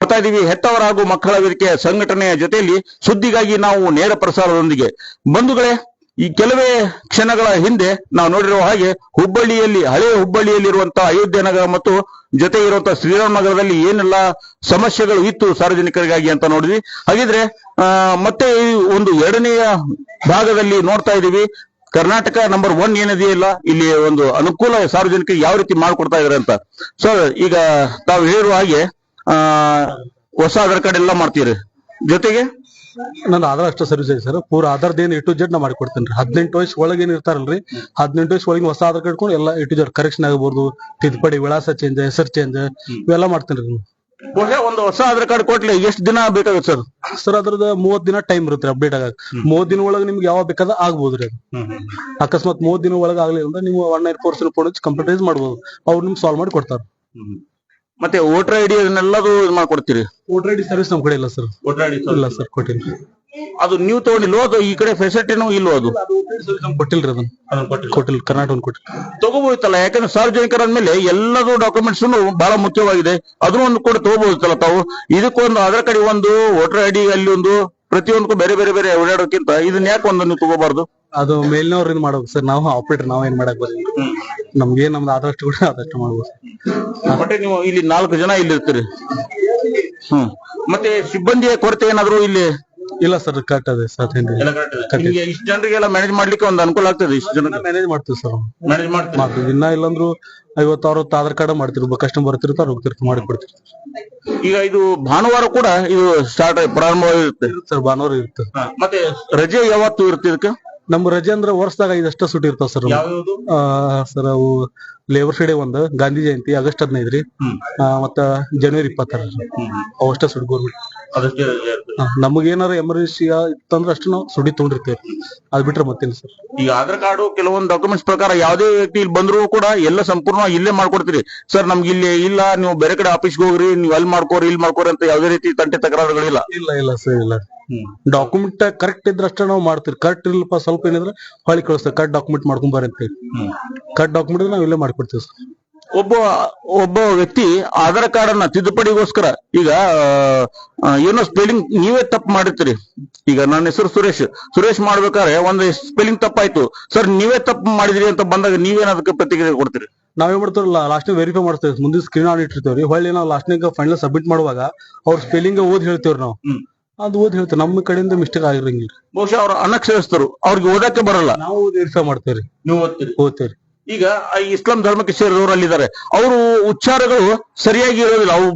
ಬರ್ತಾ ಇದೀವಿ. ಹೆತ್ತವರ ಹಾಗೂ ಮಕ್ಕಳ ವೇದಿಕೆಯ ಸಂಘಟನೆಯ ಜೊತೆಯಲ್ಲಿ ಸುದ್ದಿಗಾಗಿ ನಾವು ನೇರ ಪ್ರಸಾರದೊಂದಿಗೆ ಬಂಧುಗಳೇ, ಈ ಕೆಲವೇ ಕ್ಷಣಗಳ ಹಿಂದೆ ನಾವು ನೋಡಿರುವ ಹಾಗೆ ಹುಬ್ಬಳ್ಳಿಯಲ್ಲಿ, ಹಳೆ ಹುಬ್ಬಳ್ಳಿಯಲ್ಲಿರುವಂತಹ ಅಯೋಧ್ಯ ನಗರ ಮತ್ತು ಜೊತೆ ಇರುವಂತಹ ಶ್ರೀರಾಮ ನಗರದಲ್ಲಿ ಏನೆಲ್ಲ ಸಮಸ್ಯೆಗಳು ಇತ್ತು ಸಾರ್ವಜನಿಕರಿಗಾಗಿ ಅಂತ ನೋಡಿದ್ವಿ. ಹಾಗಿದ್ರೆ ಮತ್ತೆ ಈ ಒಂದು ಎರಡನೆಯ ಭಾಗದಲ್ಲಿ ನೋಡ್ತಾ ಇದೀವಿ. ಕರ್ನಾಟಕ ನಂಬರ್ ಒನ್ ಏನಿದೆಯಲ್ಲ ಇಲ್ಲಿ. ಒಂದು ಅನುಕೂಲ ಸಾರ್ವಜನಿಕರಿಗೆ ಯಾವ ರೀತಿ ಮಾಡಿಕೊಡ್ತಾ ಇದಾರೆ ಅಂತ. ಸರ್ ಈಗ ತಾವು ಹೇಳುವ ಹಾಗೆ ಆ ಹೊಸ ಆಧಾರ್ ಕಾರ್ಡ್ ಎಲ್ಲ ಮಾಡ್ತೀರಿ. ಜೊತೆಗೆ? ನಂದು ಆಧಾರ್ ಅಷ್ಟೇ ಸರ್ವಿಸ್ ಐತೆ ಸರ್. ಪೂರ ಆಧಾರ್ದ ಏನ್ ಟು ಜೆಡ್ ನಾ ಮಾಡಿಕೊಡ್ತೇನೆ ರೀ. ಹದಿನೆಂಟು ವಯಸ್ಸು ಒಳಗೆ ಏನು ಇರ್ತಾರಲ್ರಿ? ಹದಿನೆಂಟು ವಯಸ್ಸು ಒಳಗೆ ಹೊಸ ಆಧಾರ್ ಕಾರ್ಡ್ ಕೊಂಡು ಎಲ್ಲ ಎ ಟು ಜೆಡ್ ಕರೆಕ್ಷನ್ ಆಗಬಹುದು ತಿದ್ದುಪಡಿ ವಿಳಾಸ ಚೇಂಜ್ ಹೆಸರು ಚೇಂಜ್ ಇವೆಲ್ಲ ಮಾಡ್ತೇನೆ ರೀ. ಬಹುಶಃ ಒಂದು ಹೊಸ ಆಧಾರ್ ಕಾರ್ಡ್ ಕೊಟ್ಲಿ ಎಷ್ಟು ದಿನ ಬೇಕಾಗುತ್ತೆ ಸರ್? ಸರ್ ಅದ್ರದ ಮೂವತ್ ದಿನ ಟೈಮ್ ಇರುತ್ತೆ ಅಪ್ಡೇಟ್ ಆಗ ಮೂವತ್ ದಿನ ಒಳಗೆ ನಿಮ್ಗೆ ಯಾವಾಗ ಬೇಕಾದ ಆಗ್ಬೋದು ರೀ ಅಕಸ್ಮಾತ್ ಮೂವತ್ ದಿನ ಒಳಗೆ ಆಗ್ಲಿಲ್ಲ ಅಂದ್ರೆ ನೀವು one nine four phone computerise ಮಾಡ್ಬೋದು. ಅವ್ರು ನಿಮ್ಗೆ ಸಾಲ್ವ್ ಮಾಡಿ ಕೊಡ್ತಾರೆ. ಮತ್ತೆ ವೋಟರ್ ಐಡಿ ಅದನ್ನೆಲ್ಲದು ಇದು ಮಾಡ್ಕೊಡ್ತೀರಿ? ವೋಟರ್ ಐಡಿ ಸರ್ವಿಸ್ ನಮ್ ಕಡೆ ಇಲ್ಲ ಸರ್ ವೋಟರ್ ಐಡಿ ಇಲ್ಲ ಸರ್ ಕೊಟ್ಟಿಲ್ಲ. ಅದು ನೀವು ತಗೊಂಡಿಲ್ವೋ ಅದು ಈ ಕಡೆ ಫೆಸಿಲಿಟಿನೂ ಇಲ್ವೋ ಅದು? ಕೊಟ್ಟಿಲ್ರಿ ಅದನ್ನ. ಕೊಟ್ಟಿಲ್ಲ. ಕರ್ನಾಟಕ ಕೊಟ್ಟಿಲ್ಲ. ತಗೋಬಹುದಿತ್ತಲ್ಲ ಯಾಕಂದ್ರೆ ಸಾರ್ವಜನಿಕರ ಮೇಲೆ ಎಲ್ಲದೂ ಡಾಕ್ಯುಮೆಂಟ್ಸ್ ಬಹಳ ಮುಖ್ಯವಾಗಿದೆ. ಅದನ್ನು ಒಂದು ಕೂಡ ತಗೋಬಹುದಿತ್ತಲ್ಲ ತಾವು? ಇದಕ್ಕೊಂದು ಅದರ ಕಡೆ ಒಂದು ವೋಟರ್ ಐಡಿ ಅಲ್ಲಿ ಒಂದು ಪ್ರತಿಯೊಂದಕ್ಕೂ ಬೇರೆ ಬೇರೆ ಬೇರೆ ಓಡಾಡೋಕ್ಕಿಂತ ಇದನ್ನ ಯಾಕೆ ಒಂದು ನೀವು ತಗೋಬಾರ್ದು? ಅದು ಮೇಲಿನವ್ರಿಂದ ಮಾಡೋದು ಮಾಡ್ಬೇಕು ಸರ್ ನಾವು ಆಪರೇಟರ್ ನಾವ್ ಏನ್ ಮಾಡಕ್ ಬರಲ್ಲ. ನಮ್ಗೆ ನಮ್ದು ಆದಷ್ಟು ಕೂಡ ಆದಷ್ಟು ಮಾಡ್ಬೋದು. ಮತ್ತೆ ನೀವು ಇಲ್ಲಿ ನಾಲ್ಕು ಜನ ಇಲ್ಲಿ ಇರ್ತೀರಿ ಹ್ಮ್. ಮತ್ತೆ ಸಿಬ್ಬಂದಿಯ ಕೊರತೆ ಏನಾದ್ರು ಇಲ್ಲಿ? ಇಲ್ಲ ಸರ್ ಕರೆಕ್ಟ್ ಅದೇ ಸರ್ ನಿಮ್ಗೆ ಇಷ್ಟು ಜನರಿಗೆಲ್ಲ ಮ್ಯಾನೇಜ್ ಮಾಡ್ಲಿಕ್ಕೆ ಒಂದು ಅನುಕೂಲ ಆಗ್ತದೆ ಇಷ್ಟು ಜನ ಮ್ಯಾನೇಜ್ ಮಾಡ್ತೀವಿ ಸರ್. ಮ್ಯಾನೇಜ್ ಮಾಡ್ತೀವಿ ಮಾಡ್ತೀವಿ. ಇನ್ನ ಇಲ್ಲಂದ್ರು ಐವತ್ತು ಅರವತ್ತು ಆಧಾರ್ ಕಾರ್ಡ್ ಮಾಡ್ತಿರ್ಬೇಕು ಕಸ್ಟಮರ್ ಬರ್ತಿರ್ತಾರೆ ಹೋಗ್ತಿರ್ತಾರೆ ಮಾಡಿ ಕೊಡ್ತೀವಿ ಈಗ ಇದು ಭಾನುವಾರ ಕೂಡ ಇದು ಸ್ಟಾರ್ಟ್ ಪ್ರಾರಂಭವಾಗಿರುತ್ತೆ. ಸರ್ ಭಾನುವಾರ ಇರುತ್ತೆ. ಮತ್ತೆ ರಜೆ ಯಾವತ್ತು ಇರುತ್ತೆ ಇದಕ್ಕೆ? ನಮ್ಮ ರಜೆ ಅಂದ್ರೆ ವರ್ಷದಾಗ ಇದಷ್ಟ ಸುಟ್ಟಿರ್ತಾವ ಇರ್ತಾವ ಸರ್ ಯಾವ್ದು ಸರ್ ಅವು ಲೇಬರ್ ಡೇ ಒಂದ್ ಗಾಂಧಿ ಜಯಂತಿ ಆಗಸ್ಟ್ ಹದಿನೈದು ರೀ ಆ, ಮತ್ತ ಜನವರಿ ಇಪ್ಪತ್ತರ. ಅವಷ್ಟ ಸುಡ್ ಗೋರ್ಮೆಂಟ್ ನಮಗ್ ಏನಾರ ಎಮರ್ಜೆನ್ಸಿ ಇತ್ತಂದ್ರ ಅಷ್ಟು ನಾವು ಸುಡಿ ತಗೊಂಡಿರ್ತೇವೆ. ಅದ್ ಬಿಟ್ರೆ ಮತ್ತೇನು ಸರ್. ಈಗ ಆಧಾರ್ ಕಾರ್ಡ್ ಕೆಲವೊಂದು ಡಾಕ್ಯುಮೆಂಟ್ಸ್ ಪ್ರಕಾರ ಯಾವುದೇ ವ್ಯಕ್ತಿ ಇಲ್ಲಿ ಬಂದ್ರು ಕೂಡ ಎಲ್ಲ ಸಂಪೂರ್ಣ ಇಲ್ಲೇ ಮಾಡ್ಕೊಡ್ತೀರಿ. ಸರ್ ನಮ್ಗೆ ಇಲ್ಲಿ ಇಲ್ಲ ನೀವು ಬೇರೆ ಕಡೆ ಆಫೀಸ್ಗೆ ಹೋಗ್ರಿ ನೀವು ಅಲ್ಲಿ ಮಾಡ್ಕೋರಿ ಇಲ್ಲಿ ಮಾಡ್ಕೋರಿ ಅಂತ ಯಾವುದೇ ರೀತಿ ತಂಟೆ ತಕರಾರುಗಳಿಲ್ಲ. ಇಲ್ಲ ಇಲ್ಲ ಸರ್ ಇಲ್ಲ. ಡಾಕ್ಯುಮೆಂಟ್ ಕರೆಕ್ಟ್ ಇದ್ರೆ ಅಷ್ಟೇ ನಾವು ಮಾಡ್ತೀವಿ. ಕರೆಕ್ಟ್ ಇಲ್ಲಪ್ಪ ಸ್ವಲ್ಪ ಏನಿದ್ರೆ ಹೊಳಿ ಕಳಿಸ್ತಾರೆ ಕರೆಕ್ಟ್ ಡಾಕ್ಯುಮೆಂಟ್ ಮಾಡ್ಕೊಂಡ್ ಬರ್ರಿ ಅಂತ ಹೇಳಿ. ಕರೆಕ್ಟ್ ಡಾಕ್ಯುಮೆಂಟ್ ನಾವು ಇಲ್ಲೇ ಮಾಡ್ಕೊಡ್ತೀವಿ ಸರ್. ಒಬ್ಬ ಒಬ್ಬ ವ್ಯಕ್ತಿ ಆಧಾರ್ ಕಾರ್ಡ್ ಅನ್ನ ತಿದ್ದುಪಡಿಗೋಸ್ಕರ ಈಗ ಏನೋ ಸ್ಪೆಲ್ಲಿಂಗ್ ನೀವೇ ತಪ್ಪು ಮಾಡಿರ್ತೀರಿ. ಈಗ ನನ್ನ ಹೆಸರು ಸುರೇಶ್. ಸುರೇಶ್ ಮಾಡ್ಬೇಕಾದ್ರೆ ಒಂದು ಸ್ಪೆಲ್ಲಿಂಗ್ ತಪ್ಪಾಯ್ತು. ಸರ್ ನೀವೇ ತಪ್ಪು ಮಾಡಿದ್ರಿ ಅಂತ ಬಂದಾಗ ನೀವೇನ ಅದಕ್ಕೆ ಪ್ರತಿಕ್ರಿಯೆ ಕೊಡ್ತೀರಿ? ನಾವೇನ್ ಮಾಡ್ತಾರಲ್ಲ ಲಾಸ್ಟ್ ವೆರಿಫೈ ಮಾಡ್ತೇವೆ. ಮುಂದಿನ ಸ್ಕ್ರೀನ್ ಆನ್ ಇಟ್ಟಿರ್ತೀವ್ರಿ. ಹೊಳ್ಳಿ ನಾವು ಲಾಸ್ಟ್ ಫೈನಲ್ ಸಬ್ಮಿಟ್ ಮಾಡುವಾಗ ಅವ್ರ ಸ್ಪೆಲ್ಲಿಂಗ್ ಓದ್ ಹೇಳ್ತೇವ್ರಿ ನಾವು. ಅದು ಓದಿ ಹೇಳ್ತಾರೆ. ನಮ್ಮ ಕಡೆಯಿಂದ ಮಿಸ್ಟೇಕ್ ಆಗಿರಂಗಿಲ್ಲ. ಬಹುಶಃ ಅವ್ರ ಅನಕ್ಷರಸ್ಥರು. ಅವ್ರಿಗೆ ಓದಕ್ಕೆ ಬರಲ್ಲ. ನಾವು ದೀರ್ಘ ಮಾಡ್ತೇವ್ರಿ. ನೀವು ಓದ್ತೀರಿ. ಓದ್ತೇವ್ರಿ. ಈಗ ಆ ಇಸ್ಲಾಂ ಧರ್ಮಕ್ಕೆ ಸೇರಿದವರು ಅಲ್ಲಿದ್ದಾರೆ. ಅವರು ಉಚ್ಚಾರಗಳು ಸರಿಯಾಗಿ ಇರೋದಿಲ್ಲ. ಅವು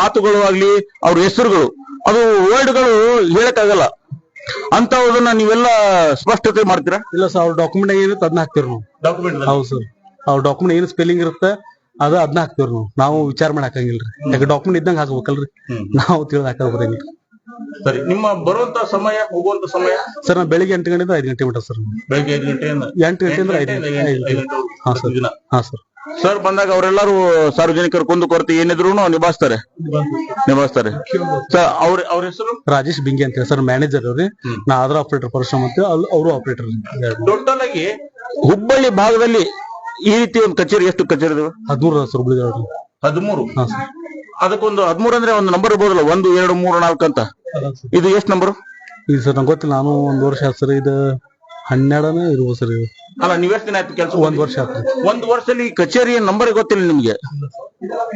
ಮಾತುಗಳು ಆಗ್ಲಿ ಅವ್ರ ಹೆಸರುಗಳು. ಅದು ವರ್ಡ್ಗಳು ಹೇಳಕ್ಕಾಗಲ್ಲ ಅಂತವದನ್ನ ನೀವೆಲ್ಲ ಸ್ಪಷ್ಟತೆ ಮಾಡ್ತೀರಾ? ಇಲ್ಲ ಸರ್ ಅವ್ರ ಡಾಕ್ಯುಮೆಂಟ್ ಏನಿರುತ್ತೆ ಅದನ್ನ ಹಾಕ್ತಿರ್ ನಾವು. ಡಾಕ್ಯುಮೆಂಟ್ ಹೌದು ಸರ್ ಅವ್ರ ಡಾಕ್ಯುಮೆಂಟ್ ಏನ್ ಸ್ಪೆಲ್ಲಿಂಗ್ ಇರುತ್ತೆ ಅದ ಅದನ್ನ ಹಾಕ್ತೇವ್ರಿ ನಾವು. ನಾವು ವಿಚಾರ ಮಾಡಿ ಹಾಕಂಗಿಲ್ರಿ ಯಾಕೆ ಡಾಕ್ಯುಮೆಂಟ್ ಇದ್ದಂಗ ಹಾಕ್ಬೇಕಲ್ರಿ? ನಾವು ತಿಳಿದ್ ಹಾಕಿ ಬರಂಗಿಲ್ಲ ಸರಿ ನಿಮ್ಮ ಬರುವಂತ ಸಮಯ ಹೋಗುವಂತ ಸಮಯ? ಸರ್ ನಾ ಬೆಳಿಗ್ಗೆ ಎಂಟು ಗಂಟೆಯಿಂದ ಐದು ಗಂಟೆ ಬಿಟ್ಟ ಸರ್. ಬೆಳಿಗ್ಗೆ ಐದು ಗಂಟೆಯಿಂದ? ಎಂಟು ಗಂಟೆಯಿಂದ ಐದು ಗಂಟೆ ಹಾ ಸರ್. ದಿನ ಹಾ ಸರ್. ಸರ್ ಬಂದಾಗ ಅವರೆಲ್ಲರೂ ಸಾರ್ವಜನಿಕರ ಕುಂದು ಕೊರತೆ ಏನಿದ್ರು ನಿಭಾಯಿಸ್ತಾರೆ? ನಿಭಾಯಿಸ್ತಾರೆ. ಸರ್ ಅವ್ರ ಅವ್ರ ಹೆಸರು? ರಾಜೇಶ್ ಬಿಂಗಿ ಅಂತ ಹೇಳಿ ಸರ್ ಮ್ಯಾನೇಜರ್ ಅವ್ರಿ. ನಾ ಆದ್ರ ಆಪರೇಟರ್ ಪರಶುರಾಮ್ ಅಂತ ಅವರು ಆಪರೇಟರ್ ಟೋಟಲ್ ಆಗಿ ಹುಬ್ಬಳ್ಳಿ ಭಾಗದಲ್ಲಿ ಈ ರೀತಿ ಒಂದು ಕಚೇರಿ ಎಷ್ಟು ಕಚೇರಿ ಹದಿಮೂರು ಸರ್ ಹುಬ್ಬಳ್ಳಿ ಹದಿಮೂರು? ಹಾ ಸರ್. ಅದಕ್ಕೊಂದು ಹದಿಮೂರು ಅಂದ್ರೆ ಒಂದು ನಂಬರ್ ಇರ್ಬೋದಲ್ಲ ಒಂದು ಎರಡು ಮೂರು ನಾಲ್ಕು ಅಂತ. ಇದು ಎಷ್ಟು ನಂಬರ್ ಇದು ಸರ್ ನಂಗೆ ಗೊತ್ತಿಲ್ಲ ನಾನು ಒಂದ್ ವರ್ಷ ಆಯ್ತು ಸರ್ ಇದು ಹನ್ನೆರಡನೇ ಇರ್ಬೋದು ಸರ್ ಇದು. ಅಲ್ಲ ಎಷ್ಟು ದಿನ ಆಯ್ತು ಕೆಲಸ ಒಂದ್ ವರ್ಷ ಆಯ್ತು ಒಂದು ವರ್ಷದಲ್ಲಿ ಕಚೇರಿಯ ನಂಬರ್ ಗೊತ್ತಿಲ್ಲ ನಿಮ್ಗೆ?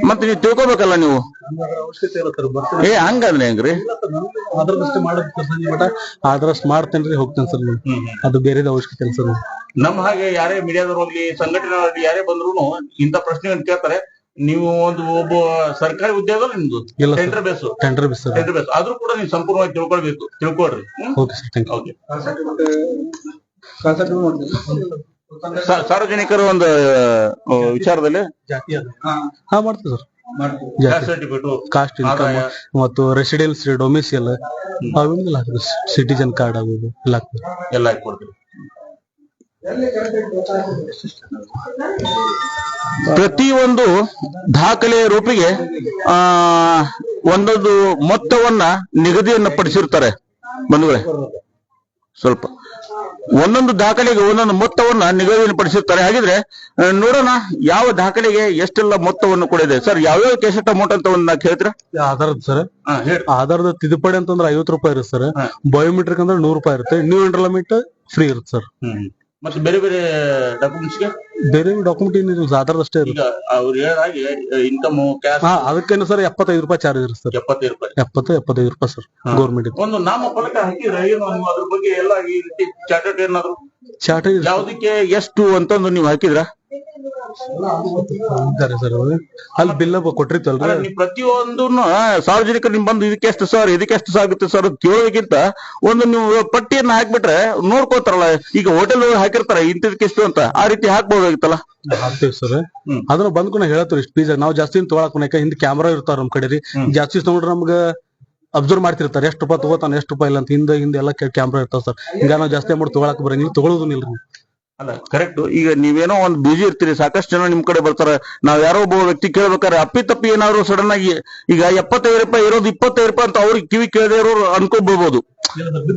ಮತ್ತೆ ನೀವು ತಿಳ್ಕೊಬೇಕಲ್ಲ ನೀವು? ಅವಶ್ಯಕತೆ ಇಲ್ಲ ಸರ್ ಬರ್ತೇನೆ ಏ ಹಂಗಂದ್ರೆ ಹೆಂಗ್ರಿ ಅದ್ರದಷ್ಟೇ ಮಾಡೋದು ಆದ್ರಷ್ಟು ಮಾಡ್ತೇನ್ರಿ ಹೋಗ್ತೇನೆ ಸರ್ ಅದು ಬೇರೆ ಅವಶ್ಯಕತೆ ಇಲ್ಲ ಸರ್. ನಮ್ಮ ಹಾಗೆ ಯಾರೇ ಮೀಡಿಯಾದವ್ರು ಹೋಗ್ಲಿ ಸಂಘಟನೆ ಯಾರೇ ಬಂದ್ರು ಇಂತ ಪ್ರಶ್ನೆಗಳನ್ನ ಕೇಳ್ತಾರೆ. ನೀವು ಒಂದು ಒಬ್ಬ ಸರ್ಕಾರಿ ಉದ್ಯೋಗ ನಿಮ್ದು. ಇಲ್ಲ sir. Tender base tender base sir. Tender base ಆದ್ರೂ ಕೂಡ ನೀವು ಸಂಪೂರ್ಣವಾಗಿ ತಿಳ್ಕೊಳ್ಬೇಕು ತಿಳ್ಕೊಳ್ರಿ. ಹ್ಮ್? Okay sir thank you okay. ಸಾ- ಸಾರ್ವಜನಿಕರ ಒಂದು ಆ, ವಿಚಾರದಲ್ಲಿ? ಹಾ. ಮಾಡ್ತೀವಿ ಸರ್. ಸರ್ಟಿಫಿಕೇಟ್ ಕಾಸ್ಟ್ ಇನ್ಕಮ್ ಆದಾಯ. ಮತ್ತು ರೆಸಿಡೆನ್ಸಿ ಡೊಮಿಸಿಯಲ್ ಅವೆಲ್ಲ ಸಿಟಿಜನ್ ಕಾರ್ಡ್ ಆಗೋದು ಎಲ್ಲ ಹಾಕ್ತೀವಿ. ಎಲ್ಲ ಹಾಕೊಡ್ತೀರಿ ಪ್ರತಿಯೊಂದು ದಾಖಲೆಯ ರೂಪಿಗೆ ಆ ಒಂದೊಂದು ಮೊತ್ತವನ್ನ ನಿಗದಿಯನ್ನ ಪಡಿಸಿರ್ತಾರೆ. ಬಂಧುಗಳೇ ಸ್ವಲ್ಪ. ಒಂದೊಂದು ದಾಖಲೆಗೆ ಒಂದೊಂದು ಮೊತ್ತವನ್ನ ನಿಗದಿಪಡಿಸಿರ್ತಾರೆ ಹಾಗಿದ್ರೆ ನೋಡೋಣ ಯಾವ ದಾಖಲೆಗೆ ಎಷ್ಟೆಲ್ಲ ಮೊತ್ತವನ್ನು ಕೊಡಿದೆ. ಸರ್ ಯಾವ್ಯಾವ ಕೆಸೆಟ್ ಅಮೌಂಟ್ ಅಂತ ಒಂದ್ ನಾಲ್ಕು ಹೇಳ್ತೀರಾ ಆಧಾರದ ಸರ್. ಆಧಾರದ ತಿದ್ದುಪಡಿ ಅಂತಂದ್ರೆ ಐವತ್ತು ರೂಪಾಯಿ ಇರುತ್ತೆ ಸರ್. ಬಯೋಮೆಟ್ರಿಕ್ ಅಂದ್ರೆ ನೂರು ರೂಪಾಯಿ ಇರುತ್ತೆ. ನ್ಯೂ ಮೀಟರ್ ಫ್ರೀ ಇರುತ್ತೆ ಸರ್. ಮತ್ತೆ ಬೇರೆ ಬೇರೆ ಡಾಕ್ಯುಮೆಂಟ್ಸ್ಗೆ ಬೇರೆ ಬೇರೆ ಡಾಕ್ಯುಮೆಂಟ್ ಏನಿಲ್ಲ ಆಧಾರ್ ಅಷ್ಟೇ ಇರುತ್ತೆ. ಈಗ ಅವ್ರು ಹೇಳಾಗೆ ಇನ್ಕಮ್ ಕ್ಯಾಶ್ ಹಾ ಅದಕ್ಕೇನು ಸರ್ ಎಪ್ಪತ್ತೈದು ರೂಪಾಯಿ ಚಾರ್ಜ್ ಇರುತ್ತೆ ಸರ್ ಎಪ್ಪತ್ತೈದು ರೂಪಾಯಿ. ಎಪ್ಪತ್ತು ಎಪ್ಪತ್ತೈದು ರೂಪಾಯಿ ಸರ್ ಗೌರ್ಮೆಂಟ್ ಒಂದು ನಾಮ ಫಲಕ ಹಾಕಿದ್ರೆ ಏನು ನೀವು ಅದ್ರ ಬಗ್ಗೆ ಎಲ್ಲ ಈ ರೀತಿ ಚಾರ್ಟರ್ಡ್ ಏನಾದ್ರು? ಚಾರ್ಟ್ ಯಾವುದಕ್ಕೆ ಎಷ್ಟು ಅಂತಂದು ನೀವು ಹಾಕಿದ್ರ? ಇದ್ದಾರೆ ಸರ್ ಅವ್ರು. ಅಲ್ಲಿ ಬಿಲ್ ಕೊಟ್ಟಿರ್ತಲ್ರಿ ಪ್ರತಿಯೊಂದು ಸಾರ್ವಜನಿಕ ನಿಮ್ ಬಂದು ಇದಕ್ಕೆ ಎಷ್ಟು ಸರ್ ಇದಕ್ಕೆ ಎಷ್ಟು ಆಗುತ್ತೆ ಸರ್ ಅಂತ ಕೇಳೋದಕ್ಕಿಂತ ಒಂದು ನೀವು ಪಟ್ಟಿಯನ್ನ ಹಾಕ್ಬಿಟ್ರೆ ನೋಡ್ಕೋತಾರಲ್ಲ ಈಗ ಹೋಟೆಲ್ ಹಾಕಿರ್ತಾರ ಇಂಥದಕ್ಕೆ ಎಷ್ಟು ಅಂತ ಆ ರೀತಿ ಹಾಕ್ಬೋದಾಗಿತ್ತಲ್ಲ? ಹಾಕ್ತೇವೆ ಸರ್. ಅದನ್ನ ಬಂದ್ಕೊಂಡು ಹೇಳತ್ತೀವಿ ಇಷ್ಟು ಪೀಸ್ ನಾವು ಜಾಸ್ತಿ ತೊಗೊಳಕ್ ಯಾಕೆ ಹಿಂದ್ ಕ್ಯಾಮ್ರಾ ಇರ್ತಾರ ನಮ್ ಕಡೆ ರೀ ಜಾಸ್ತಿ ನೋಡ್ರಿ ನಮ್ಗ ಅಬ್ಸರ್ವ್ ಮಾಡ್ತಿರ್ತಾರೆ ಎಷ್ಟು ರೂಪಾಯಿ ತಗೋತಾನೆ ಎಷ್ಟು ರೂಪಾಯಿ ಇಲ್ಲ ಅಂತ. ಹಿಂದೆ ಹಿಂದೆ ಎಲ್ಲ ಕ್ಯಾಮ್ರಾ ಇರ್ತಾವ ಸರ್. ಹಿಂಗ ನಾವು ಜಾಸ್ತಿ ಅಮೌಂಟ್ ತೊಗೊಳಕ್ ಬರಂಗಿಲ್ಲ ತಗೊಳ್ಳೋದು ಇಲ್ರಿ. ಅಲ್ಲ ಕರೆಕ್ಟ್ ಈಗ ನೀವೇನೋ ಒಂದು ಬಿಜಿ ಇರ್ತೀರಿ ಸಾಕಷ್ಟು ಜನ ನಿಮ್ ಕಡೆ ಬರ್ತಾರೆ. ನಾವ್ ಯಾರೋ ಒಬ್ಬ ವ್ಯಕ್ತಿ ಕೇಳ್ಬೇಕಾದ್ರೆ ಅಪ್ಪಿ ತಪ್ಪಿ ಏನಾದ್ರು ಸಡನ್ ಆಗಿ ಈಗ ಎಪ್ಪತ್ತೈದು ರೂಪಾಯಿ ಇರೋದು ಇಪ್ಪತ್ತೈದು ರೂಪಾಯಿ ಅಂತ ಅವ್ರಿಗೆ ಕಿವಿ ಕೇಳದೆ ಇರೋರು ಅನ್ಕೋಬಹುದು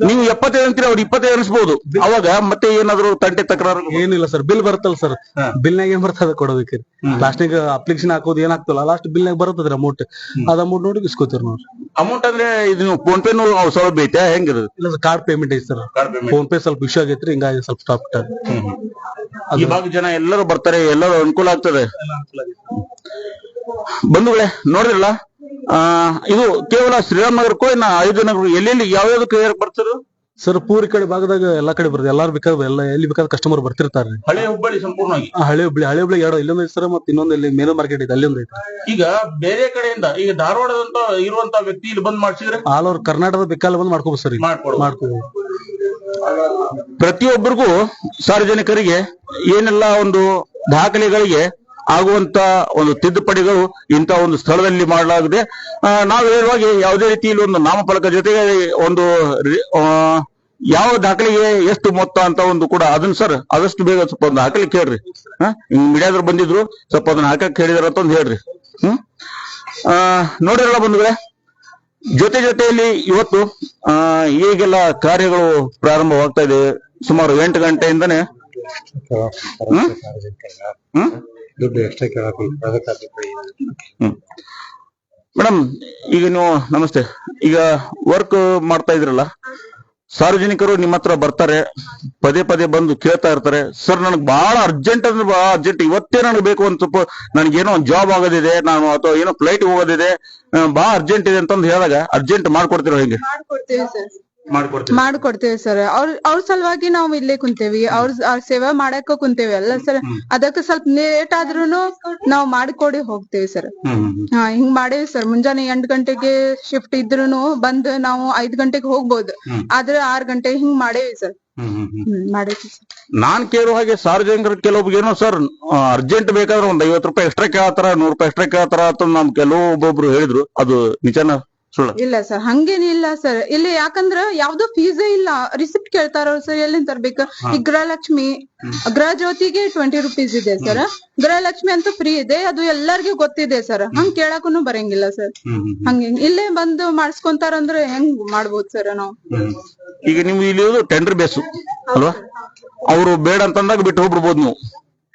ನೀವು ಎಪ್ಪತ್ತೈದು ಅಂತೀರಿ ಅವ್ರು ಇಪ್ಪತ್ತೈದು ಅನಿಸ್ಬೋದು. ಅವಾಗ ಮತ್ತೆ ಏನಾದ್ರು ತಂಟೆ ತಕರಾರು? ಏನಿಲ್ಲ ಸರ್ ಬಿಲ್ ಬರುತ್ತಲ್ಲ ಸರ್ ಬಿಲ್ ನಾಗ ಏನ್ ಬರ್ತದ ಕೊಡೋದಕ್ಕೆ? ಲಾಸ್ಟ್ ಲಾಸ್ಟ್ನಾಗ ಅಪ್ಲಿಕೇಶನ್ ಹಾಕೋದು ಏನಾಗ್ತಲ್ಲ ಲಾಸ್ಟ್ ಬಿಲ್ ನಾಗ ಬರ್ತದ್ರಿ ಅಮೌಂಟ್ ಅದ ಅಮೌಂಟ್ ನೋಡಿ ಇಸ್ಕೋತೀರಿ ನೋಡ್ರಿ. ಅಮೌಂಟ್ ಅಂದ್ರೆ ಇದು ನೀವು ಫೋನ್ ಪೇ ಸೌಲಭ್ಯ ಐತೆ ಹೆಂಗಿರೋದು? ಇಲ್ಲ ಕಾರ್ಡ್ ಪೇಮೆಂಟ್ ಐತಿ ಸರ್. ಫೋನ್ ಪೇ ಸ್ವಲ್ಪ ಇಶ್ಯೂ ಆಗೈತ್ರಿ ಹಿಂಗಾಗಿ ಸ್ವಲ್ಪ ಸ್ಟಾಪ್ ಈ ಭಾಗ ಜನ ಎಲ್ಲರೂ ಬರ್ತಾರೆ ಎಲ್ಲರೂ ಅನುಕೂಲ ಆಗ್ತದೆ. ಬಂಧುಗಳೇ ನೋಡಿರಲ್ಲ ಆ ಇದು ಕೇವಲ ಶ್ರೀರಾಮ್ ನಗರಕ್ಕೂ ಇನ್ನ ಐದು ನಗರ ಎಲ್ಲೆಲ್ಲಿ ಯಾವ್ಯಾವ್ದಕ್ಕೆ ಬರ್ತಾರೆ ಸರ್ ಪೂರಿ ಕಡೆ ಭಾಗದಾಗ ಎಲ್ಲಾ ಕಡೆ ಬರ್ತದೆ. ಎಲ್ಲಾರು ಬೇಕಾದ್ರೆ ಎಲ್ಲ ಎಲ್ಲಿ ಬೇಕಾದ್ರೆ ಕಸ್ಟಮರ್ ಬರ್ತಿರ್ತಾರೆ. ಹಳೆ ಹುಬ್ಬಳ್ಳಿ ಸಂಪೂರ್ಣವಾಗಿ. ಆ ಹಳೆ ಹುಬ್ಳಿ ಹಳೆ ಹುಬ್ಳಿ ಎರಡು. ಇಲ್ಲೊಂದ್ ಐತೆ ಸರ್ ಮತ್ತೆ ಇನ್ನೊಂದ್ ಇಲ್ಲಿ ಮೇನು ಮಾರ್ಕೆಟ್ ಇದೆ ಅಲ್ಲಿ ಒಂದ್ ಐತಿ. ಈಗ ಬೇರೆ ಕಡೆಯಿಂದ ಈಗ ಧಾರವಾಡದಂತ ಇರುವಂತ ವ್ಯಕ್ತಿ ಇಲ್ಲಿ ಬಂದ್ ಮಾಡ್ಸಿದ್ರೆ? ಆಲ್ ಓವರ್ ಕರ್ನಾಟಕದ ಬೇಕಾಲ ಬಂದ್ ಮಾಡ್ಕೋಬಹುದು ಸರ್ ಮಾಡ್ಕೋಬಹುದು ಮಾಡ್ಕೊಡ್ಬೋದು. ಪ್ರತಿಯೊಬ್ಬರಿಗೂ ಸಾರ್ವಜನಿಕರಿಗೆ ಏನೆಲ್ಲ ಒಂದು ದಾಖಲೆಗಳಿಗೆ ಆಗುವಂತ ಒಂದು ತಿದ್ದುಪಡಿಗಳು ಇಂಥ ಒಂದು ಸ್ಥಳದಲ್ಲಿ ಮಾಡಲಾಗಿದೆ. ಆ, ನಾವು ಹೇಳುವಾಗೆ ಯಾವುದೇ ರೀತಿಯಲ್ಲಿ ಒಂದು ನಾಮಫಲಕ ಜೊತೆಗೆ ಒಂದು ರಿ- ಆ, ಯಾವ ದಾಖಲೆಗೆ ಎಷ್ಟು ಮೊತ್ತ ಅಂತ ಒಂದು ಕೂಡ ಅದನ್ನ ಸರ್ ಆದಷ್ಟು ಬೇಗ ಸ್ವಲ್ಪ ಒಂದು ಹಾಕಲಿ ಕೇಳ್ರಿ ಹಾ? ಹಿಂಗ್ ಮೀಡಿಯಾದ್ರು ಬಂದಿದ್ರು ಸ್ವಲ್ಪ ಅದನ್ನ ಹಾಕಕ್ ಹೇಳಿದಾರ ಅಂತ ಒಂದು ಹೇಳ್ರಿ. ಹ್ಮ್ ಆ ನೋಡಿರಲ್ಲ ಬಂಧುಗಳೇ ಜೊತೆ ಜೊತೆಯಲ್ಲಿ ಇವತ್ತು ಆ ಈಗೆಲ್ಲ ಕಾರ್ಯಗಳು ಪ್ರಾರಂಭವಾಗ್ತಾ ಇದೆ. ಸುಮಾರು ಎಂಟು ಗಂಟೆಯಿಂದನೇ. ಮೇಡಮ್ ಈಗ ನೀವು ನಮಸ್ತೆ. ಈಗ ವರ್ಕ್ ಮಾಡ್ತಾ ಇದ್ರಲ್ಲ? ಸಾರ್ವಜನಿಕರು ನಿಮ್ಮ ಹತ್ರ ಬರ್ತಾರೆ, ಪದೇ ಪದೇ ಬಂದು ಕೇಳ್ತಾ ಇರ್ತಾರೆ, ಸರ್, ನನಗೆ ಬಹಳ ಅರ್ಜೆಂಟ್ ಅಂದ್ರೆ ಬಹಳ ಅರ್ಜೆಂಟ್ ಇವತ್ತೇ ನನಗೆ ಬೇಕು ಒಂದು ಸ್ವಲ್ಪ ನನಗೇನೋ ಒಂದು ಜಾಬ್ ಆಗೋದಿದೆ, ನಾನು ಅಥವಾ ಏನೋ ಫ್ಲೈಟ್ ಹೋಗೋದಿದೆ ಬಹಳ ಅರ್ಜೆಂಟ್ ಇದೆ ಅಂತಂದು ಹೇಳಿದಾಗ ಅರ್ಜೆಂಟ್ ಮಾಡ್ಕೊಡ್ತಿರೋ ಹೆಂಗೆ? ಮಾಡ್ಕೊಡ್ತೇವೆ. ಸರ್ ಮಾಡ್ಕೊಡ್ತೀವಿ ಮಾಡ್ಕೊಡ್ತೇವೆ ಸರ್ ಅವ್ರ ಅವ್ರ ಸಲುವಾಗಿ ನಾವು ಇಲ್ಲೇ ಕುಂತೇವಿ. ಅವ್ರ ಅವ್ರ ಸೇವೆ ಮಾಡಾಕ ಕುಂತೇವಿ. ಅಲ್ಲ ಸರ್ ಅದಕ್ಕೆ ಸ್ವಲ್ಪ ಲೇಟ್ ಆದ್ರೂನು ನಾವ್ ಮಾಡ್ಕೊಡಿ ಹೋಗ್ತೇವಿ ಸರ್. ಹಾ ಹಿಂಗ್ ಮಾಡೇವಿ ಸರ್ ಮುಂಜಾನೆ ಎಂಟ್ ಗಂಟೆಗೆ ಶಿಫ್ಟ್ ಇದ್ರೂನು ಬಂದ್ ನಾವು ಐದ್ ಗಂಟೆಗೆ ಹೋಗ್ಬೋದು. ಆದ್ರೆ ಆರ್ ಗಂಟೆ ಹಿಂಗ್ ಮಾಡೇವಿ ಸರ್ ಮಾಡೇವಿ ಸರ್ ನಾನ್ ಕೇಳುವ ಹಾಗೆ ಸಾರ್ವಜನಿಕರು ಕೆಲವೊಬ್ರಿಗೆ ಏನೋ ಸರ್ ಅರ್ಜೆಂಟ್ ಬೇಕಾದ್ರೆ ಒಂದ್ ಐವತ್ ರೂಪಾಯಿ ಎಕ್ಸ್ಟ್ರಾ ಕೇಳತ್ತಾರ ನೂರ್ ರೂಪಾಯಿ ಎಕ್ಸ್ಟ್ರಾ ಕೇಳತ್ತಾರ ಅಂತ ನಮ್ ಕೆಲವೊಬ್ಬೊಬ್ರು ಹೇಳಿದ್ರು. ಅದು ನಿಜನ? ಇಲ್ಲ ಸರ್ ಹಂಗೇನಿಲ್ಲ ಸರ್ ಇಲ್ಲಿ ಯಾಕಂದ್ರ ಯಾವ್ದು ಫೀಸೇ ಇಲ್ಲ. ರಿಸಿಪ್ಟ್ ಕೇಳ್ತಾರ ಸರ್ ಎಲ್ಲಿಂದ ತರ್ಬೇಕು? ಈ ಗೃಹಲಕ್ಷ್ಮಿ ಗೃಹಜ್ಯೋತಿಗೆ ಟ್ವೆಂಟಿ ರುಪೀಸ್ ಇದೆ ಸರ್ ಗೃಹಲಕ್ಷ್ಮಿ ಅಂತೂ ಫ್ರೀ ಇದೆ. ಅದು ಎಲ್ಲರಿಗೂ ಗೊತ್ತಿದೆ ಸರ್ ಹಂಗ್ ಕೇಳಕ್ಕೂನು ಬರಂಗಿಲ್ಲ ಸರ್ ಹಂಗೆ ಇಲ್ಲೇ ಬಂದು ಮಾಡಿಸ್ಕೊಂತಾರಂದ್ರೆ ಹೆಂಗ್ ಮಾಡ್ಬೋದು ಸರ್ ನಾವು? ಈಗ ನೀವು ಇಲ್ಲಿ ಟೆಂಡರ್ ಬೇಸು ಅಲ್ವಾ? ಅವರು ಬೇಡ ಅಂತಂದಾಗ ಬಿಟ್ಟು ಹೋಗ್ಬಿಡ್ಬೋದು ನೀವು.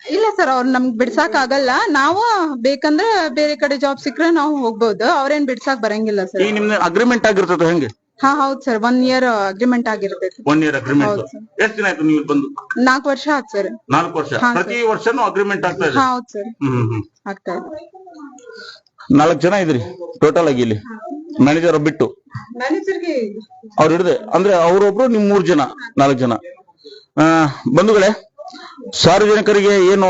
ಇಲ್ಲ ಸರ್ ಅವ್ರ ನಮ್ಗ್ ಬಿಡ್ಸಾಕ್ ಆಗಲ್ಲ ನಾವು ಬೇಕಂದ್ರೆ ಬೇರೆ ಕಡೆ ಜಾಬ್ ಸಿಕ್ಕ್ರೆ ನಾವು ಹೋಗ್ಬೋದು. ಅವ್ರೇನ್ ಬಿಡ್ಸಾಕ್ ಬರಂಗಿಲ್ಲ ಸರ್ ಈಗ ನಿಮ್ದು ಅಗ್ರಿಮೆಂಟ್ ಆಗಿರ್ತದ ಹೆಂಗೆ? ಹಾ ಹೌದ್ ಸರ್ ಒನ್ ಇಯರ್ ಅಗ್ರಿಮೆಂಟ್ ಆಗಿರ್ತೈತಿ. ಒನ್ ಇಯರ್ ಅಗ್ರಿಮೆಂಟ್ ಹೌದು ಎಷ್ಟು ದಿನ ಆಯ್ತು ನೀವು ಇಲ್ಲಿ ಬಂದು? ನಾಲ್ಕು ವರ್ಷ ಆತ್ ಸರ್ ನಾಲ್ಕು ವರ್ಷ. ಹಾ, ಸರ್. ಪ್ರತಿ ವರ್ಷನೂ ಅಗ್ರಿಮೆಂಟ್ ಆಗ್ತಾ ಇದೆ? ಹಾ ಹೌದ್ ಸರ್ ಹ್ಮ್ ಹ್ಮ್ ಹ್ಮ್. ಆಗ್ತಾ ಇದೆ. ನಾಲ್ಕು ಜನ ಇದ್ರಿ ಟೋಟಲ್ ಆಗಿ ಇಲ್ಲಿ. ಮ್ಯಾನೇಜರ್ ಬಿಟ್ಟು. ಮ್ಯಾನೇಜರ್ಗೆ ಅವ್ರು ಹಿಡ್ದೆ. ಅಂದ್ರೆ ಅವರೊಬ್ರು ನಿಮ್ ಮೂರ್ ಜನ ನಾಲ್ಕು ಜನ. ಆ ಬಂಧುಗಳೇ ಸಾರ್ವಜನಿಕರಿಗೆ ಏನು